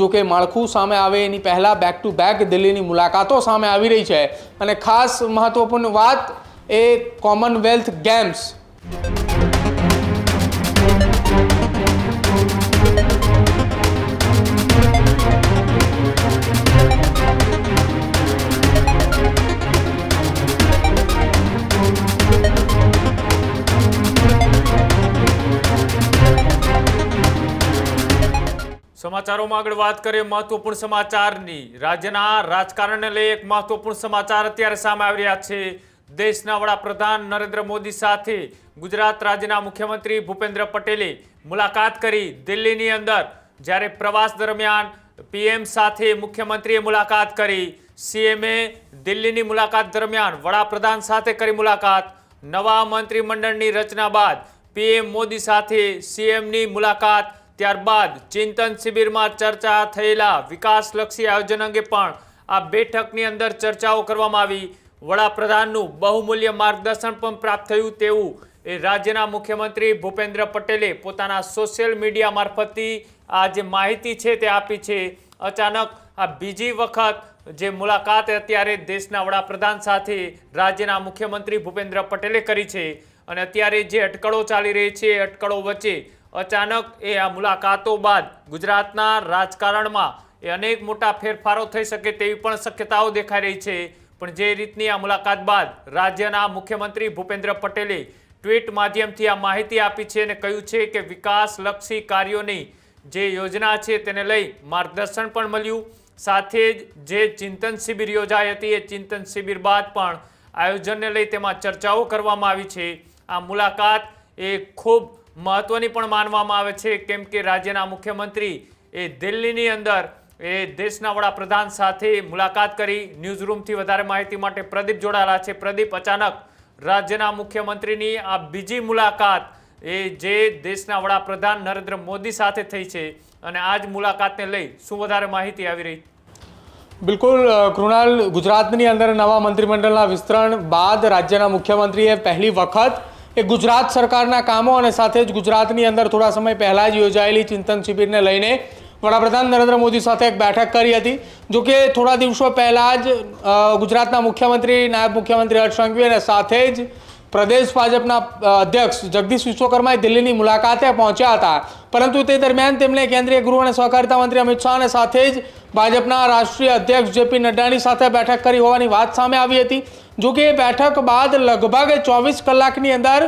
જો કે માળખું સામે આવે એની પહેલાં બેક ટુ બેક દિલ્હીની મુલાકાતો સામે આવી રહી છે. અને ખાસ મહત્વપૂર્ણ વાત એ કોમનવેલ્થ ગેમ્સ સમાચારોમાં આગળ વાત કરીએ મહત્વપૂર્ણ સમાચારની. રાજ્યના રાજકારણને લઈ એક મહત્વપૂર્ણ સમાચાર અત્યારે સામે આવી રહ્યા છે. દેશના વડાપ્રધાન નરેન્દ્ર મોદી સાથે ગુજરાત રાજ્યના મુખ્યમંત્રી ભૂપેન્દ્ર પટેલે મુલાકાત કરી દિલ્હીની અંદર. જ્યારે પ્રવાસ દરમિયાન પીએમ સાથે મુખ્યમંત્રીએ મુલાકાત કરી. સીએમએ દિલ્હીની મુલાકાત દરમિયાન વડાપ્રધાન સાથે કરી મુલાકાત. નવા મંત્રીમંડળની રચના બાદ પીએમ મોદી સાથે સીએમની મુલાકાત. ત્યારબાદ ચિંતન શિબિરમાં ચર્ચા થયેલા વિકાસલક્ષી આયોજન અંગે પણ આ બેઠકની અંદર ચર્ચાઓ કરવામાં આવી. વડાપ્રધાનનું બહુમૂલ્ય માર્ગદર્શન પણ પ્રાપ્ત થયું તેવું એ રાજ્યના મુખ્યમંત્રી ભૂપેન્દ્ર પટેલે પોતાના સોશિયલ મીડિયા મારફતથી આ જે માહિતી છે તે આપી છે. અચાનક આ બીજી વખત જે મુલાકાત અત્યારે દેશના વડાપ્રધાન સાથે રાજ્યના મુખ્યમંત્રી ભૂપેન્દ્ર પટેલે કરી છે. અને અત્યારે જે અટકળો ચાલી રહી છે અટકળો વચ્ચે અચાનક એ આ મુલાકાતો બાદ ગુજરાતના રાજકારણમાં એ અનેક મોટા ફેરફારો થઈ શકે તેવી પણ શક્યતાઓ દેખાઈ રહી છે. પણ જે રીતની આ મુલાકાત બાદ રાજ્યના મુખ્યમંત્રી ભૂપેન્દ્ર પટેલે ટ્વીટ માધ્યમથી આ માહિતી આપી છે અને કહ્યું છે કે વિકાસલક્ષી કાર્યોની જે યોજના છે તેને લઈ માર્ગદર્શન પણ મળ્યું. સાથે જ જે ચિંતન શિબિર યોજાઈ હતી એ ચિંતન શિબિર બાદ પણ આયોજનને લઈ તેમાં ચર્ચાઓ કરવામાં આવી છે. આ મુલાકાત એ ખૂબ મહત્વની પણ માનવામાં આવે છે, કેમ કે રાજ્યના મુખ્યમંત્રી એ દિલ્હીની અંદર એ દેશના વડાપ્રધાન સાથે મુલાકાત કરી ન્યૂઝ રૂમથી વધારે માહિતી માટે પ્રદીપ જોડાયેલા છે. પ્રદીપ, અચાનક રાજ્યના મુખ્યમંત્રીની આ બીજી મુલાકાત એ જે દેશના વડાપ્રધાન નરેન્દ્ર મોદી સાથે થઈ છે અને આ જ મુલાકાતને લઈ શું વધારે માહિતી આવી રહી? બિલકુલ કૃણાલ, ગુજરાતની અંદર નવા મંત્રીમંડળના વિસ્તરણ બાદ રાજ્યના મુખ્યમંત્રીએ પહેલી વખત એ ગુજરાત સરકારના કામો અને સાથે જ ગુજરાતની અંદર થોડા સમય પહેલાં જ યોજાયેલી ચિંતન શિબિરને લઈને વડાપ્રધાન નરેન્દ્ર મોદી સાથે એક બેઠક કરી હતી, જો કે થોડા દિવસો પહેલાં જ ગુજરાતના મુખ્યમંત્રી, નાયબ મુખ્યમંત્રી હર્ષ સંઘવી અને સાથે જ પ્રદેશ ભાજપના અધ્યક્ષ જગદીશ વિશ્વકર્માએ દિલ્હીની મુલાકાતે પહોંચ્યા હતા. પરંતુ તે દરમિયાન તેમણે કેન્દ્રીય ગૃહ અને સહકારિતા મંત્રી અમિત શાહ અને સાથે જ ભાજપના રાષ્ટ્રીય અધ્યક્ષ જેપી નડ્ડાની સાથે બેઠક કરી હોવાની વાત સામે આવી હતી. જો કે બેઠક બાદ લગભગ ચોવીસ કલાકની અંદર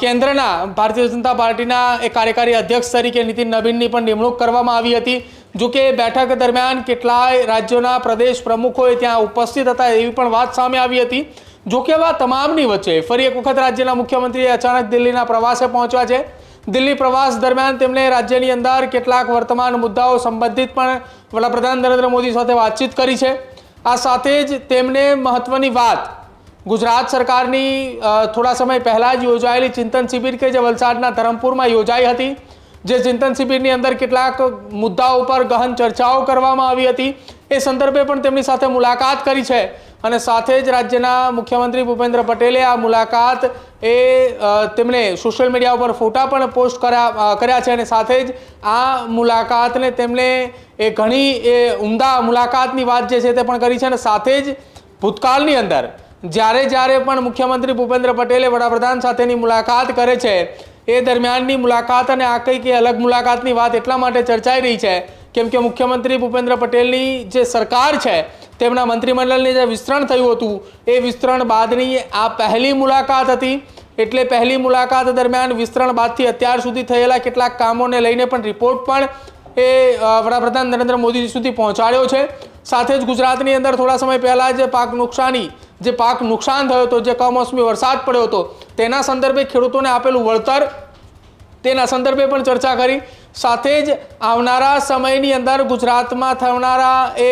કેન્દ્રના ભારતીય જનતા પાર્ટીના એ કાર્યકારી અધ્યક્ષ તરીકે નીતિન નવીનની પણ નિમણૂક કરવામાં આવી હતી. જો કે બેઠક દરમિયાન કેટલાય રાજ્યોના પ્રદેશ પ્રમુખોએ ત્યાં ઉપસ્થિત હતા એવી પણ વાત સામે આવી હતી. જો કે આવા તમામની વચ્ચે ફરી એક વખત રાજ્યના મુખ્યમંત્રીએ અચાનક દિલ્હીના પ્રવાસે પહોંચ્યા છે. દિલ્હી પ્રવાસ દરમિયાન તેમણે રાજ્યની અંદર કેટલાક વર્તમાન મુદ્દાઓ સંબંધિત પણ વડાપ્રધાન નરેન્દ્ર મોદી સાથે વાતચીત કરી છે. આ સાથે જ તેમને મહત્વની વાત. ગુજરાત સરકારની થોડા સમય પહેલાં જ યોજાયેલી ચિંતન શિબિર કે જે વલસાડના ધરમપુરમાં યોજાઈ હતી, જે ચિંતન શિબિરની અંદર કેટલાક મુદ્દાઓ પર ગહન ચર્ચાઓ કરવામાં આવી હતી. એ સંદર્ભે પણ તેમની સાથે મુલાકાત કરી છે. અને સાથે જ રાજ્યના મુખ્યમંત્રી ભૂપેન્દ્ર પટેલે આ મુલાકાત એ તેમણે સોશિયલ મીડિયા ઉપર ફોટા પણ પોસ્ટ કર્યા કર્યા છે અને સાથે જ આ મુલાકાતને તેમણે એ ઘણી, એ ઉમદા મુલાકાતની વાત જે છે તે પણ કરી છે અને સાથે જ ભૂતકાળની અંદર જ્યારે જ્યારે પણ મુખ્યમંત્રી ભૂપેન્દ્ર પટેલે વડાપ્રધાન સાથેની મુલાકાત કરે છે, એ દરમિયાનની મુલાકાત અને આ કંઈક અલગ મુલાકાતની વાત એટલા માટે ચર્ચાઈ રહી છે કેમ કે મુખ્યમંત્રી ભૂપેન્દ્ર પટેલની જે સરકાર છે, તેમના મંત્રીમંડળની જે વિસ્તરણ થયું હતું, એ વિસ્તરણ બાદની આ પહેલી મુલાકાત હતી. એટલે પહેલી મુલાકાત દરમિયાન વિસ્તરણ બાદથી અત્યાર સુધી થયેલા કેટલાક કામોને લઈને પણ રિપોર્ટ પણ એ વડાપ્રધાન નરેન્દ્ર મોદી સુધી પહોંચાડ્યો છે. સાથે જ ગુજરાતની અંદર થોડા સમય પહેલાં જે પાક નુકસાની, જે પાક નુકસાન થયો હતો, જે કમોસમી વરસાદ પડ્યો હતો, તેના સંદર્ભે ખેડૂતોને આપેલું વળતર તેના સંદર્ભે પણ ચર્ચા કરી. સાથે જ આવનારા સમયની અંદર ગુજરાતમાં થનારા એ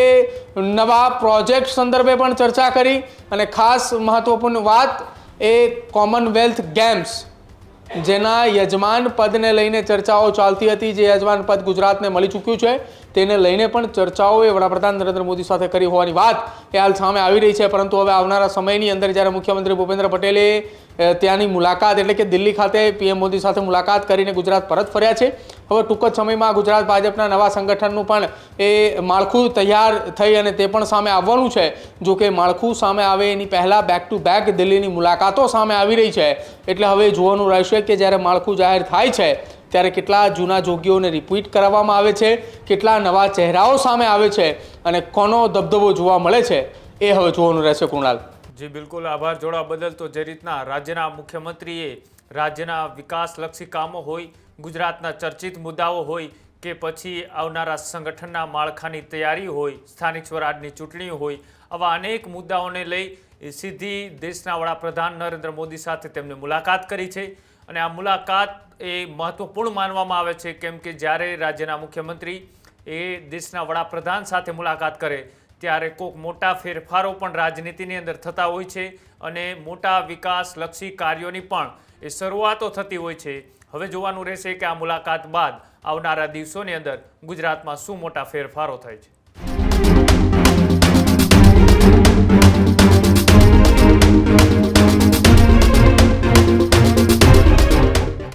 નવા પ્રોજેક્ટ સંદર્ભે પણ ચર્ચા કરી અને ખાસ મહત્વપૂર્ણ વાત એ કોમનવેલ્થ ગેમ્સ, જેના યજમાન પદને લઈને ચર્ચાઓ ચાલતી હતી, જે યજમાન પદ ગુજરાતને મળી ચૂક્યું છે. તેને લઈને પણ ચર્ચાઓ એ વડાપ્રધાન નરેન્દ્ર મોદી સાથે કરી હોવાની વાત એ હાલ સામે આવી રહી છે. પરંતુ હવે આવનારા સમયની અંદર જ્યારે મુખ્યમંત્રી ભૂપેન્દ્ર પટેલે ત્યાંની મુલાકાત એટલે કે દિલ્હી ખાતે પીએમ મોદી સાથે મુલાકાત કરીને ગુજરાત પરત ફર્યા છે. હવે ટૂંક જ સમયમાં ગુજરાત ભાજપના નવા સંગઠનનું પણ એ માળખું તૈયાર થઈ અને તે પણ સામે આવવાનું છે. જો કે માળખું સામે આવે એની પહેલાં બેક ટુ બેક દિલ્હીની મુલાકાતો સામે આવી રહી છે. એટલે હવે જોવાનું રહેશે કે જ્યારે માળખું જાહેર થાય છે ત્યારે કેટલા જૂના જોગીઓને રિપીટ કરાવવામાં આવે છે, કેટલા નવા ચહેરાઓ સામે આવે છે અને કોનો દબદબો જોવા મળે છે, એ હવે જોવાનું રહેશે કુણાલ. જી, બિલકુલ આભાર જોડા બદલ. તો જે રીતના રાજ્યના મુખ્યમંત્રીએ રાજ્યના વિકાસલક્ષી કામો હોય, ગુજરાતના ચર્ચિત મુદ્દાઓ હોય કે પછી આવનારા સંગઠનના માળખાની તૈયારી હોય, સ્થાનિક સ્વરાજની ચૂંટણી હોય, આવા અનેક મુદ્દાઓને લઈ સીધી દેશના વડાપ્રધાન નરેન્દ્ર મોદી સાથે તેમણે મુલાકાત કરી છે. અને આ મુલાકાત એ મહત્વપૂર્ણ માનવામાં આવે છે, કેમ કે જ્યારે રાજ્યના મુખ્યમંત્રી એ દેશના વડાપ્રધાન સાથે મુલાકાત કરે, ત્યારે કોઈક મોટા ફેરફારો પણ રાજનીતિની અંદર થતા હોય છે અને મોટા વિકાસલક્ષી કાર્યોની પણ એ શરૂઆતો થતી હોય છે. હવે જોવાનું રહેશે કે આ મુલાકાત બાદ આવનારા દિવસોની અંદર ગુજરાતમાં શું મોટા ફેરફારો થાય છે.